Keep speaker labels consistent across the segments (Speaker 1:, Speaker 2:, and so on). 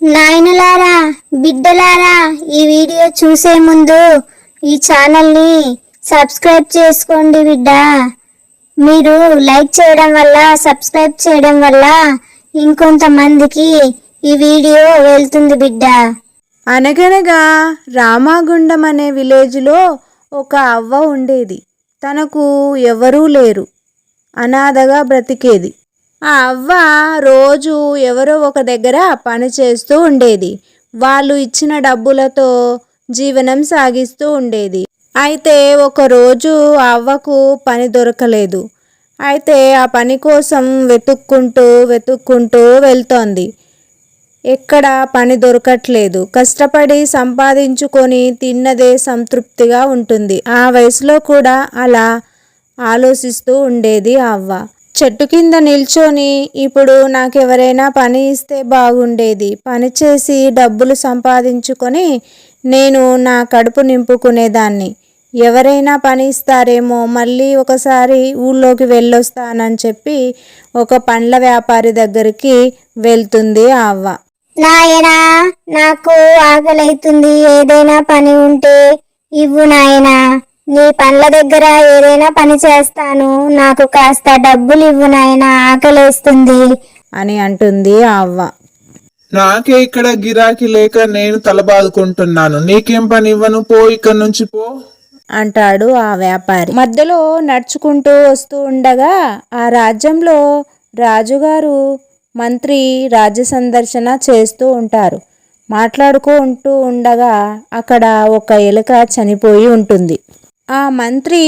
Speaker 1: నాయనలారా బిడ్డలారా ఈ వీడియో చూసే ముందు ఈ ఛానల్ని సబ్స్క్రైబ్ చేసుకోండి బిడ్డ. మీరు లైక్ చేయడం వల్ల సబ్స్క్రైబ్ చేయడం వల్ల ఇంకొంతమందికి ఈ వీడియో వెళ్తుంది బిడ్డ.
Speaker 2: అనగనగా రామాగుండం అనే విలేజ్లో ఒక అవ్వ ఉండేది. తనకు ఎవరూ లేరు. అనాథగా బ్రతికేది. ఆ అవ్వ రోజు ఎవరో ఒక దగ్గర పని చేస్తూ ఉండేది. వాళ్ళు ఇచ్చిన డబ్బులతో జీవనం సాగిస్తూ ఉండేది. అయితే ఒకరోజు ఆ అవ్వకు పని దొరకలేదు. అయితే ఆ పని కోసం వెతుక్కుంటూ వెతుక్కుంటూ వెళ్తోంది. ఎక్కడ పని దొరకట్లేదు. కష్టపడి సంపాదించుకొని తిన్నదే సంతృప్తిగా ఉంటుంది. ఆ వయసులో కూడా అలా ఆలోచిస్తూ ఉండేది ఆ అవ్వ. చెట్టు కింద నిల్చొని ఇప్పుడు నాకెవరైనా పని ఇస్తే బాగుండేది. పని చేసి డబ్బులు సంపాదించుకొని నేను నా కడుపు నింపుకునేదాన్ని. ఎవరైనా పని ఇస్తారేమో మళ్ళీ ఒకసారి ఊళ్ళోకి వెళ్ళొస్తానని చెప్పి ఒక పండ్ల వ్యాపారి దగ్గరికి వెళ్తుంది ఆ అవ్వ.
Speaker 1: నాయనా నాకు ఆకలైతుంది. ఏదైనా పని ఉంటే ఇవ్వు నాయనా. నీ పనుల దగ్గర ఏదైనా పని చేస్తాను. నాకు కాస్త డబ్బులు ఇవ్వు నాయనా ఆకలేస్తుంది.
Speaker 2: అని అంటుంది ఆ అవ్వ.
Speaker 3: నాకే ఇక్కడ గిరాకీ లేక నేను తలబాదుకుంటున్నాను. నీకేం పని ఇవ్వను పో ఇక్కడ నుంచి పో.
Speaker 2: అంటాడు ఆ వ్యాపారి. మధ్యలో నడుచుకుంటూ వస్తూ ఉండగా ఆ రాజ్యంలో రాజుగారు మంత్రి రాజ్య సందర్శన చేస్తూ ఉంటారు. మాట్లాడుకుంటూ ఉండగా అక్కడ ఒక ఎలుక చనిపోయి ఉంటుంది. ఆ మంత్రి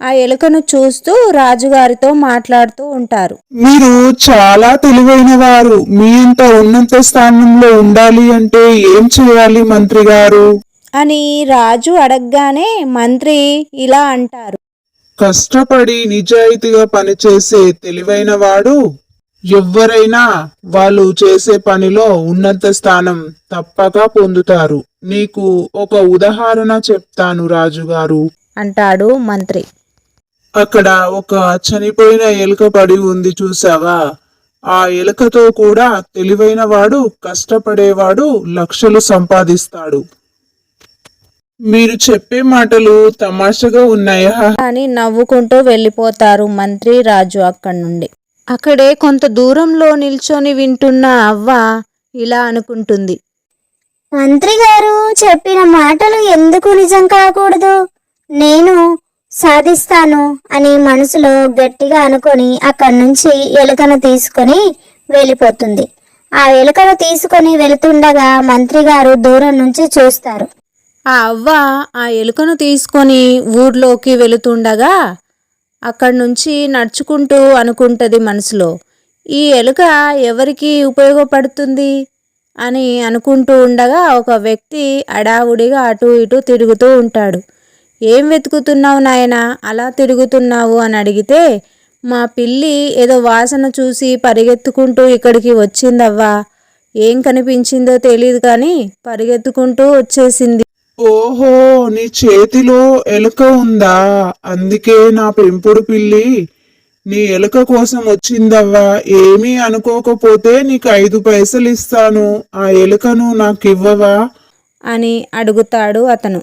Speaker 2: ఆ ఎలుకను చూస్తూ రాజుగారితో మాట్లాడుతూ ఉంటారు.
Speaker 3: మీరు చాలా తెలివైన వారు. మీ అంత ఉన్నత స్థానంలో ఉండాలి అంటే ఏం చేయాలి మంత్రి గారు?
Speaker 2: అని రాజు అడగగానే మంత్రి ఇలా అంటారు.
Speaker 3: కష్టపడి నిజాయితీగా పనిచేసే తెలివైన వాడు ఎవ్వరైనా వాళ్ళు చేసే పనిలో ఉన్నత స్థానం తప్పక పొందుతారు. నీకు ఒక ఉదాహరణ చెప్తాను రాజుగారు.
Speaker 2: అంటాడు మంత్రి.
Speaker 3: అక్కడ ఒక చనిపోయిన ఎలుక పడి ఉంది చూసావా ఆ ఎలుకతో కూడా తెలివైన వాడు కష్టపడేవాడు లక్షలు సంపాదిస్తాడు. మీరు చెప్పే మాటలు తమాషగా ఉన్నాయా?
Speaker 2: అని నవ్వుకుంటూ వెళ్ళిపోతారు మంత్రి రాజు అక్కడి నుండి. అక్కడే కొంత దూరంలో నిల్చొని వింటున్న అవ్వ ఇలా అనుకుంటుంది.
Speaker 1: మంత్రి గారు చెప్పిన మాటలు ఎందుకు నిజం కాకూడదు? నేను సాధిస్తాను అని మనసులో గట్టిగా అనుకొని అక్కడి నుంచి ఎలుకను తీసుకొని వెళ్ళిపోతుంది. ఆ ఎలుకను తీసుకొని వెళుతుండగా మంత్రి గారు దూరం నుంచి చూస్తారు.
Speaker 2: ఆ అవ్వ ఆ ఎలుకను తీసుకొని ఊర్లోకి వెళుతుండగా అక్కడి నుంచి నడుచుకుంటూ అనుకుంటుంది మనసులో ఈ ఎలుక ఎవరికి ఉపయోగపడుతుంది అని అనుకుంటూ ఉండగా ఒక వ్యక్తి అడావుడిగా అటు ఇటు తిరుగుతూ ఉంటాడు. ఏం వెతుకుతున్నావు నాయనా? అలా తిరుగుతున్నావు? అని అడిగితే మా పిల్లి ఏదో వాసన చూసి పరిగెత్తుకుంటూ ఇక్కడికి వచ్చిందవ్వా. ఏం కనిపించిందో తెలియదు కానీ పరిగెత్తుకుంటూ వచ్చేసింది.
Speaker 3: ఓహో నీ చేతిలో ఎలుక ఉందా? అందుకే నా పెంపుడు పిల్లి నీ ఎలుక కోసం వచ్చిందవ్వా. ఏమీ అనుకోకపోతే నీకు ఐదు పైసలు ఇస్తాను ఆ ఎలుకను నాకు ఇవ్వవా
Speaker 2: అని అడుగుతాడు అతను.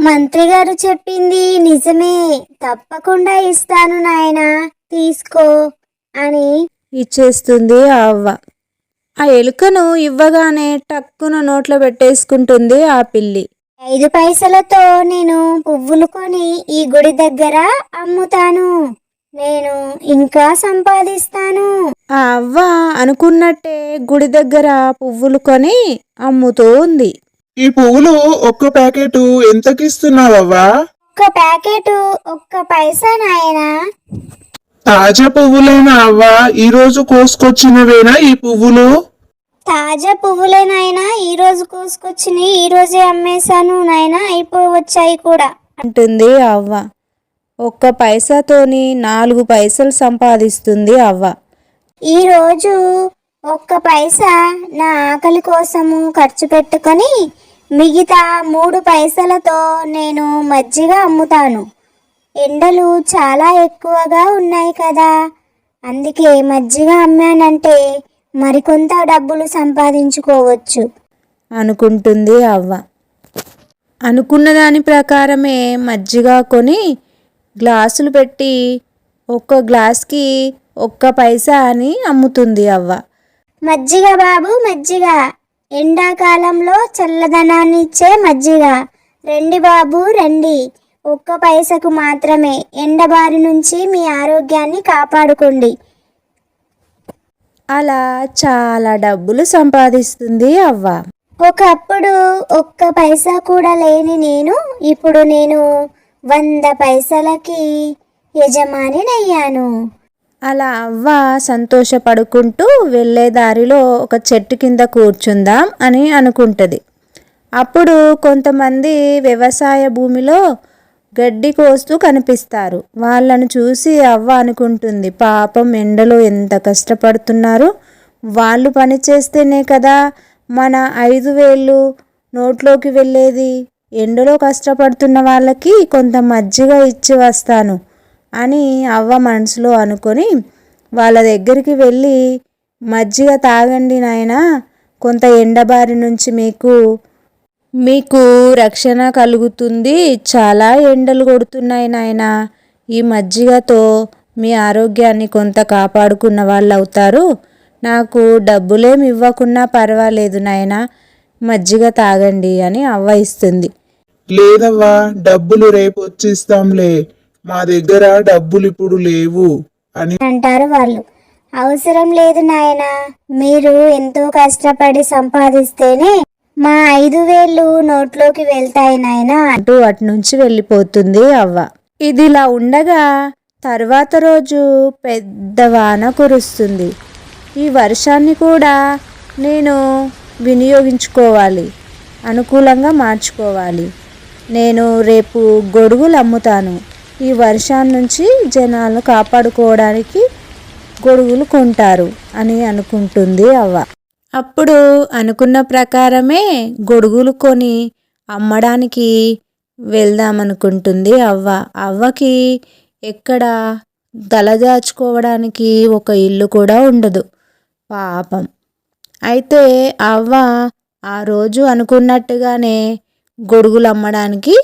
Speaker 1: మంత్రి గారు చెప్పింది నిజమే. తప్పకుండా ఇస్తాను నాయనా. తీసుకో అని
Speaker 2: ఇచ్చేస్తుంది ఆ అవ్వ. ఆ ఎలుకను ఇవ్వగానే టక్కున నోట్లో పెట్టేసుకుంటుంది ఆ పిల్లి.
Speaker 1: ఐదు పైసలతో నేను పువ్వులు కొని ఈ గుడి దగ్గర అమ్ముతాను. నేను ఇంకా సంపాదిస్తాను.
Speaker 2: ఆ అవ్వ అనుకున్నట్టే గుడి దగ్గర పువ్వులు కొని అమ్ముతూ ఉంది.
Speaker 3: ఈ పువ్వులు ఒక్క ప్యాకెట్ ఎంతకిస్తున్నావవ్వా?
Speaker 1: ఒక్క ప్యాకెట్ ఒక్క పైసా నాయనా?
Speaker 3: తాజా పువ్వులైన అవ్వా? ఈ రోజు కోసుకొచ్చినవేనా ఈ పువ్వులు?
Speaker 1: తాజా పువ్వులే నాయనా ఈ రోజు కోసుకొచ్చినాయి ఈ రోజే అమ్మేశాను నాయనా అయిపోవచ్చాయి కూడా.
Speaker 2: అంటుంది అవ్వ. ఒక్క పైసాతోని నాలుగు పైసలు సంపాదిస్తుంది అవ్వ.
Speaker 1: ఈ రోజు ఒక్క పైసా నా ఆకలి కోసము ఖర్చు పెట్టుకొని మిగతా మూడు పైసలతో నేను మజ్జిగ అమ్ముతాను. ఎండలు చాలా ఎక్కువగా ఉన్నాయి కదా. అందుకే మజ్జిగ అమ్మానంటే మరికొంత డబ్బులు సంపాదించుకోవచ్చు.
Speaker 2: అనుకుంటుంది అవ్వ. అనుకున్న దాని ప్రకారమే మజ్జిగ కొని గ్లాసులు పెట్టి ఒక్క గ్లాస్కి ఒక్క పైసా అని అమ్ముతుంది అవ్వ.
Speaker 1: మజ్జిగ బాబు మజ్జిగ. ఎండాకాలంలో చల్లదనాన్ని ఇచ్చే మజ్జిగ. రండి బాబు రండి. ఒక్క పైసకు మాత్రమే. ఎండబారి నుంచి మీ ఆరోగ్యాన్ని కాపాడుకోండి.
Speaker 2: అలా చాలా డబ్బులు సంపాదిస్తుంది అవ్వ.
Speaker 1: ఒకప్పుడు ఒక్క పైసా కూడా లేని నేను ఇప్పుడు నేను వంద పైసలకి యజమానినయ్యాను.
Speaker 2: అలా అవ్వ సంతోషపడుకుంటూ వెళ్ళే దారిలో ఒక చెట్టు కింద కూర్చుందాం అని అనుకుంటుంది. అప్పుడు కొంతమంది వ్యవసాయ భూమిలో గడ్డి కోస్తూ కనిపిస్తారు. వాళ్ళను చూసి అవ్వ అనుకుంటుంది పాపం ఎండలో ఎంత కష్టపడుతున్నారు? వాళ్ళు పని చేస్తేనే కదా మన ఐదు వేళ్ళు నోట్లోకి వెళ్ళేది. ఎండలో కష్టపడుతున్న వాళ్ళకి కొంత మజ్జిగ ఇచ్చి వస్తాను. అని అవ్వ మనసులో అనుకొని వాళ్ళ దగ్గరికి వెళ్ళి మజ్జిగ తాగండి నాయనా కొంత ఎండబారి నుంచి మీకు మీకు రక్షణ కలుగుతుంది. చాలా ఎండలు కొడుతున్నాయి నాయన. ఈ మజ్జిగతో మీ ఆరోగ్యాన్ని కొంత కాపాడుకున్న వాళ్ళు అవుతారు. నాకు డబ్బులేమి ఇవ్వకున్నా పర్వాలేదు నాయన. మజ్జిగ తాగండి అని అవ్వ ఇస్తుంది.
Speaker 3: లేదవ్వా డబ్బులు రేపు వచ్చిస్తాంలే. మా దగ్గర డబ్బులు ఇప్పుడు లేవు అని
Speaker 1: అంటారు వాళ్ళు. అవసరం లేదు నాయన. మీరు ఎంతో కష్టపడి సంపాదిస్తేనే మా ఐదు వేలు నోట్లోకి వెళ్తాయి నాయనా.
Speaker 2: అంటూ అటు నుంచి వెళ్ళిపోతుంది అవ్వ. ఇదిలా ఉండగా తర్వాత రోజు పెద్ద వాన కురుస్తుంది. ఈ వర్షాన్ని కూడా నేను వినియోగించుకోవాలి అనుకూలంగా మార్చుకోవాలి. నేను రేపు గొడుగులు అమ్ముతాను. ఈ వర్షాన్ని నుంచి జనాలను కాపాడుకోవడానికి గొడుగులు కొంటారు అని అనుకుంటుంది అవ్వ. అప్పుడు అనుకున్న ప్రకారమే గొడుగులు కొని అమ్మడానికి వెళ్దామనుకుంటుంది అవ్వ. అవ్వకి ఎక్కడ తలదాచుకోవడానికి ఒక ఇల్లు కూడా ఉండదు. పాపం. అయితే అవ్వ ఆ రోజు అనుకున్నట్టుగానే గొడుగులు అమ్మడానికి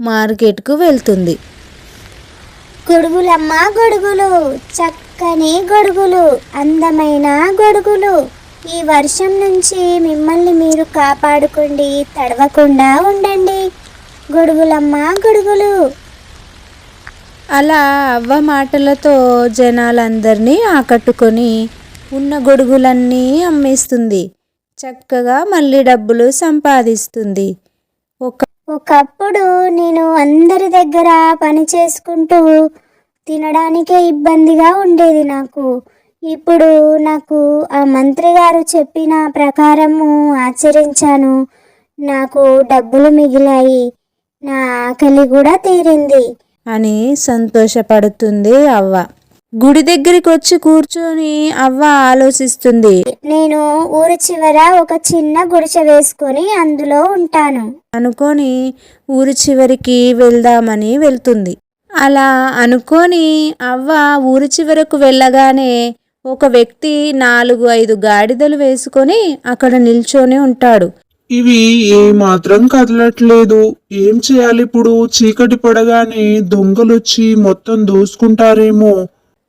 Speaker 2: మార్కెట్కు వెళ్తుంది.
Speaker 1: గొడుగులమ్మ గొడుగులు చక్కని గొడుగులు అందమైన గొడుగులు. ఈ వర్షం నుంచి మిమ్మల్ని మీరు కాపాడుకోండి తడవకుండా ఉండండి. గొడుగులమ్మ గొడుగులు.
Speaker 2: అలా అవ్వ మాటలతో జనాలందరినీ ఆకట్టుకొని ఉన్న గొడుగులన్నీ అమ్మేస్తుంది. చక్కగా మళ్ళీ డబ్బులు సంపాదిస్తుంది. ఒక
Speaker 1: ఒకప్పుడు నేను అందరి దగ్గర పని చేసుకుంటూ తినడానికే ఇబ్బందిగా ఉండేది నాకు. ఇప్పుడు నాకు ఆ మంత్రి గారు చెప్పిన ప్రకారము ఆచరించాను. నాకు డబ్బులు మిగిలాయి. నా ఆకలి కూడా తీరింది.
Speaker 2: అని సంతోషపడుతుంది అవ్వ. గుడి దగ్గరికి వచ్చి కూర్చొని అవ్వ ఆలోచిస్తుంది.
Speaker 1: నేను ఊరి చివర ఒక చిన్న గుడిసె వేసుకొని అందులో ఉంటాను.
Speaker 2: అనుకొని ఊరి చివరికి వెళ్దామని వెళ్తుంది. అలా అనుకొని అవ్వ ఊరి చివరకు వెళ్ళగానే ఒక వ్యక్తి నాలుగు ఐదు గాడిదలు వేసుకొని అక్కడ నిల్చొని ఉంటాడు.
Speaker 3: ఇవి ఏ మాత్రం కదలట్లేదు. ఏం చేయాలి ఇప్పుడు చీకటి పడగానే దొంగలొచ్చి మొత్తం దోసుకుంటారేమో.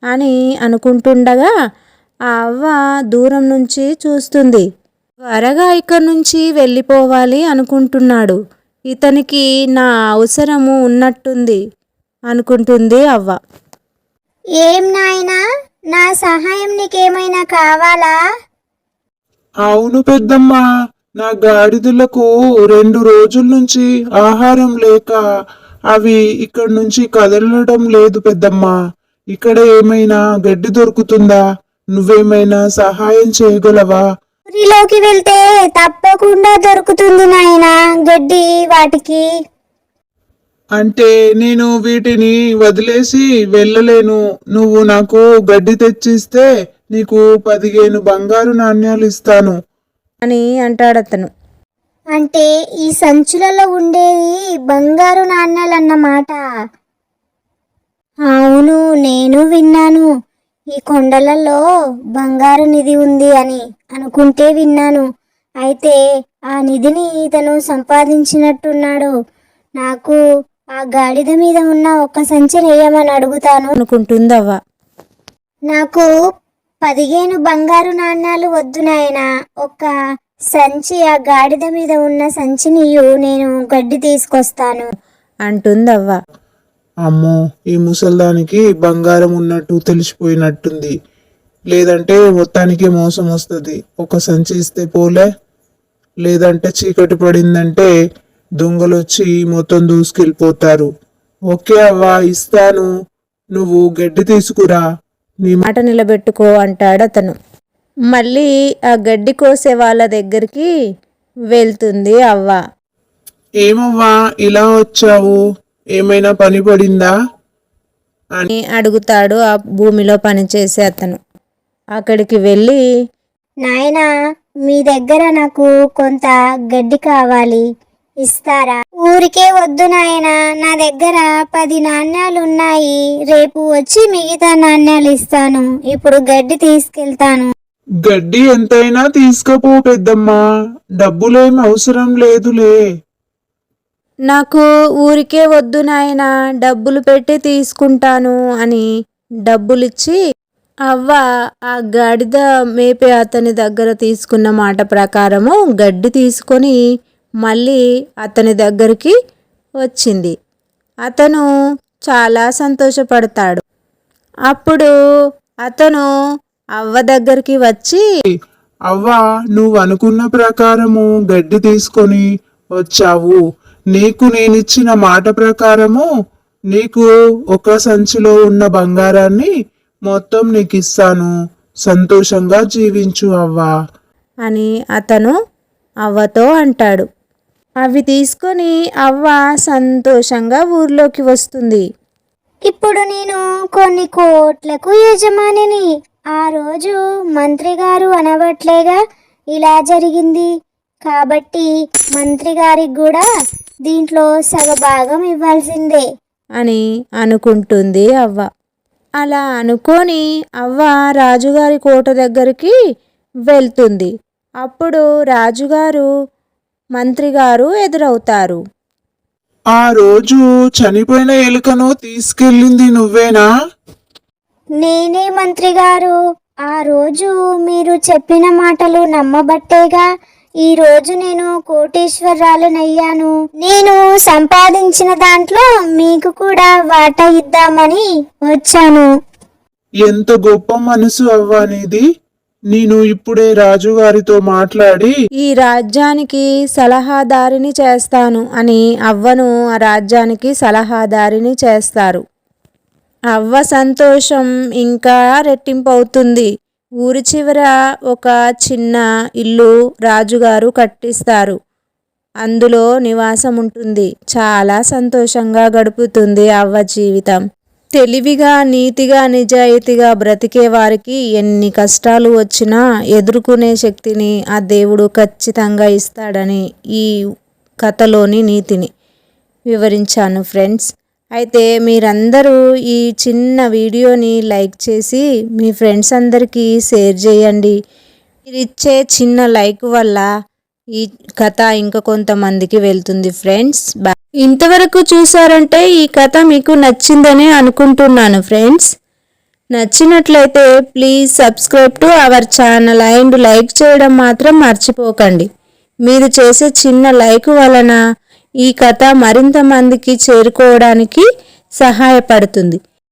Speaker 2: అని అనుకుంటుండగా ఆ అవ్వ దూరం నుంచి చూస్తుంది. త్వరగా ఇక్కడి నుంచి వెళ్ళిపోవాలి అనుకుంటున్నాడు. ఇతనికి నా అవసరము ఉన్నట్టుంది అనుకుంటుంది అవ్వ.
Speaker 1: ఏం నాయనా? నా సహాయం నీకేమైనా కావాలా?
Speaker 3: అవును పెద్దమ్మ. నా గాడిదలకు రెండు రోజుల నుంచి ఆహారం లేక అవి ఇక్కడి నుంచి కదలడం లేదు పెద్దమ్మ. ఇక్కడ ఏమైనా గడ్డి దొరుకుతుందా? నువ్వేమైనా సహాయం చేయగలవా?
Speaker 1: ఊరిలోకి వెళ్తే తప్పకుండా దొరుకుతుంది నాయనా గడ్డి వాటికి.
Speaker 3: అంటే నేను వీటిని వదిలేసి వెళ్ళలేను. నువ్వు నాకు గడ్డి తెచ్చిస్తే నీకు పదిహేను బంగారు నాణ్యాలు ఇస్తాను.
Speaker 2: అని అంటాడతను
Speaker 1: అంటే ఈ సంచులలో ఉండేవి బంగారు నాణ్యాలన్నమాట. అవును నేను విన్నాను. ఈ కొండలలో బంగారు నిధి ఉంది అని అనుకుంటే విన్నాను. అయితే ఆ నిధిని ఇతను సంపాదించినట్టున్నాడు. నాకు ఆ గాడిద మీద ఉన్న ఒక సంచి వేయమని అడుగుతాను.
Speaker 2: అనుకుంటుంది అవ్వ
Speaker 1: నాకు పదిహేను బంగారు నాణ్యాలు వద్దు నాయన. ఒక సంచి ఆ గాడిద మీద ఉన్న సంచినియు నేను గడ్డి తీసుకొస్తాను.
Speaker 2: అంటుంది అవ్వ
Speaker 3: అమ్మో ఈ ముసల్దానికి బంగారం ఉన్నట్టు తెలిసిపోయినట్టుంది. లేదంటే మొత్తానికి మోసం వస్తుంది. ఒక సంచి ఇస్తే పోలే. లేదంటే చీకటి పడిందంటే దొంగలు వచ్చి మొత్తం దూసుకెళ్ళిపోతారు. ఓకే అవ్వా ఇస్తాను. నువ్వు గడ్డి తీసుకురా. నీ
Speaker 2: మాట నిలబెట్టుకో అంటాడు అతను. మళ్ళీ ఆ గడ్డి కోసే వాళ్ళ దగ్గరికి వెళ్తుంది అవ్వ.
Speaker 3: ఏమవ్వా ఇలా వచ్చావు? ఏమైనా పని పడిందా?
Speaker 2: అని అడుగుతాడు. ఆ భూమిలో పనిచేసే అతను. అక్కడికి వెళ్ళి
Speaker 1: నాయనా మీ దగ్గర నాకు కొంత గడ్డి కావాలి. ఇస్తారా? ఊరికే వద్దు నాయనా. నా దగ్గర పది నాణ్యాలు ఉన్నాయి రేపు వచ్చి మిగతా నాణ్యాలు ఇస్తాను. ఇప్పుడు గడ్డి తీసుకెళ్తాను.
Speaker 3: గడ్డి ఎంతైనా తీసుకపో పెద్దమ్మా. డబ్బులేం అవసరం లేదులే.
Speaker 2: నాకు ఊరికే వద్దు నాయన డబ్బులు పెట్టి తీసుకుంటాను అని డబ్బులిచ్చి అవ్వ ఆ గాడిద మేపే అతని దగ్గర తీసుకున్న మాట ప్రకారము గడ్డి తీసుకొని మళ్ళీ అతని దగ్గరికి వచ్చింది. అతను చాలా సంతోషపడతాడు. అప్పుడు అతను అవ్వ దగ్గరికి వచ్చి
Speaker 3: అవ్వ నువ్వు అనుకున్న ప్రకారము గడ్డి తీసుకొని వచ్చావు. నీకు నేనిచ్చిన మాట ప్రకారము నీకు ఒక సంచిలో ఉన్న బంగారాన్ని మొత్తం నీకు ఇస్తాను సంతోషంగా జీవించు అవ్వా.
Speaker 2: అని అతను అవ్వతో అంటాడు. అవి తీసుకొని అవ్వ సంతోషంగా ఊర్లోకి వస్తుంది.
Speaker 1: ఇప్పుడు నేను కొన్ని కోట్లకు యజమానిని. ఆ రోజు మంత్రి గారు అనబట్లేగా ఇలా జరిగింది. కాబట్టి మంత్రి గారికి కూడా దీంట్లో సగభాగం ఇవ్వాల్సిందే.
Speaker 2: అని అనుకుంటుంది అవ్వ. అలా అనుకొని అవ్వ రాజుగారి కోట దగ్గరికి వెళ్తుంది. అప్పుడు రాజుగారు మంత్రిగారు ఎదురవుతారు.
Speaker 3: ఆ రోజు చనిపోయిన ఎలుకను తీసుకెళ్ళింది నువ్వేనా?
Speaker 1: నేనే మంత్రి గారు ఆ రోజు మీరు చెప్పిన మాటలు నమ్మబట్టేగా ఈ రోజు నేను కోటేశ్వరాలనయ్యాను. నేను సంపాదించిన దాంట్లో మీకు కూడా వాటా ఇద్దామని వచ్చాను.
Speaker 3: ఎంత గొప్ప మనసు అవ్వా నీది నేను ఇప్పుడే రాజుగారితో మాట్లాడి
Speaker 2: ఈ రాజ్యానికి సలహాదారిని చేస్తాను అని అవ్వను ఆ రాజ్యానికి సలహాదారిని చేస్తారు. అవ్వ సంతోషం ఇంకా రెట్టింపవుతుంది. ఊరి చివర ఒక చిన్న ఇల్లు రాజుగారు కట్టిస్తారు. అందులో నివాసం ఉంటుంది చాలా సంతోషంగా గడుపుతుంది అవ్వ జీవితం. తెలివిగా నీతిగా నిజాయితీగా బ్రతికే వారికి ఎన్ని కష్టాలు వచ్చినా ఎదుర్కొనే శక్తిని ఆ దేవుడు ఖచ్చితంగా ఇస్తాడని ఈ కథలోని నీతిని వివరించాను ఫ్రెండ్స్. అయితే మీరందరూ ఈ చిన్న వీడియోని లైక్ చేసి మీ ఫ్రెండ్స్ అందరికీ షేర్ చేయండి. మీరు ఇచ్చే చిన్న లైక్ వల్ల ఈ కథ ఇంకా కొంతమందికి వెళ్తుంది ఫ్రెండ్స్. ఇంతవరకు చూసారంటే ఈ కథ మీకు నచ్చిందని అనుకుంటున్నాను ఫ్రెండ్స్. నచ్చినట్లయితే please subscribe to our channel and like చేయడం మాత్రం మర్చిపోకండి. మీరు చేసే చిన్న లైక్ వలన ఈ కథ మరింత మందికి చేరుకోవడానికి సహాయపడుతుంది.